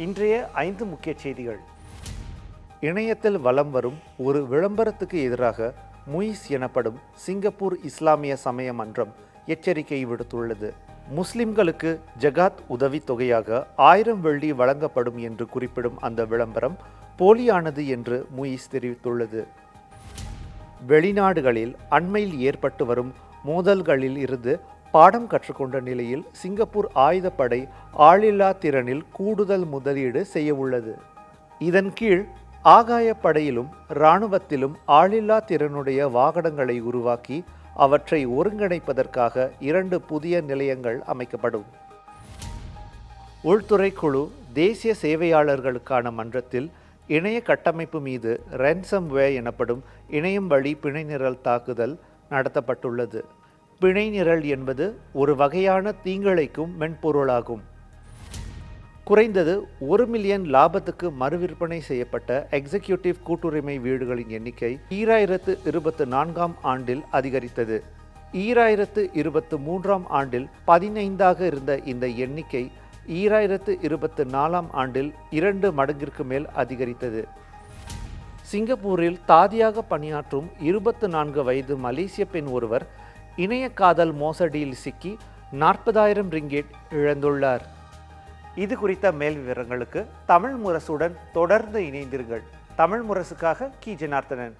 இன்றைய ஐந்து முக்கிய செய்திகள். இணையத்தில் வலம் வரும் ஒரு விளம்பரத்துக்கு எதிராக முயிஸ் எனப்படும் சிங்கப்பூர் இஸ்லாமிய சமய மன்றம் எச்சரிக்கை விடுத்துள்ளது. முஸ்லிம்களுக்கு ஜகாத் உதவித் தொகையாக ஆயிரம் வெள்ளி வழங்கப்படும் என்று குறிப்பிடும் அந்த விளம்பரம் போலியானது என்று முயிஸ் தெரிவித்துள்ளது. வெளிநாடுகளில் அண்மையில் ஏற்பட்டு வரும் மோதல்களில் இருந்து பாடம் கற்றுக்கொண்ட நிலையில் சிங்கப்பூர் ஆயுதப்படை ஆளில்லா திறனில் கூடுதல் முதலீடு செய்ய உள்ளது. இதன் கீழ் ஆகாயப்படையிலும் இராணுவத்திலும் ஆளில்லா திறனுடைய வாகனங்களை உருவாக்கி அவற்றை ஒருங்கிணைப்பதற்காக இரண்டு புதிய நிலையங்கள் அமைக்கப்படும். உள்துறை குழு தேசிய சேவையாளர்களுக்கான மன்றத்தில் இணைய கட்டமைப்பு மீது ரேன்சம்வே எனப்படும் இணையம் வழி பிணைநிரல் தாக்குதல் நடத்தப்பட்டுள்ளது. பிணைநிரல் என்பது ஒரு வகையான தீங்கிழைக்கும் மென்பொருளாகும். குறைந்தது ஒரு மில்லியன் லாபத்துக்கு மறுவிற்பனை செய்யப்பட்ட எக்ஸிக்யூட்டிவ் கூட்டுரிமை வீடுகளின் எண்ணிக்கை ஈராயிரத்து இருபத்து நான்காம் ஆண்டில் அதிகரித்தது. ஈராயிரத்து இருபத்து மூன்றாம் ஆண்டில் பதினைந்தாக இருந்த இந்த எண்ணிக்கை ஈராயிரத்து இருபத்து நாலாம் ஆண்டில் இரண்டு மடங்கிற்கு மேல் அதிகரித்தது. சிங்கப்பூரில் தாதியாக பணியாற்றும் இருபத்து நான்கு வயது மலேசிய பெண் ஒருவர் இணைய காதல் மோசடியில் சிக்கி நாற்பதாயிரம் ரிங்கெட் இழந்துள்ளார். இது குறித்த மேல் விவரங்களுக்கு தமிழ் முரசுடன் தொடர்ந்து இணைந்தீர்கள் தமிழ் முரசுக்காக கி. ஜனார்த்தனன்.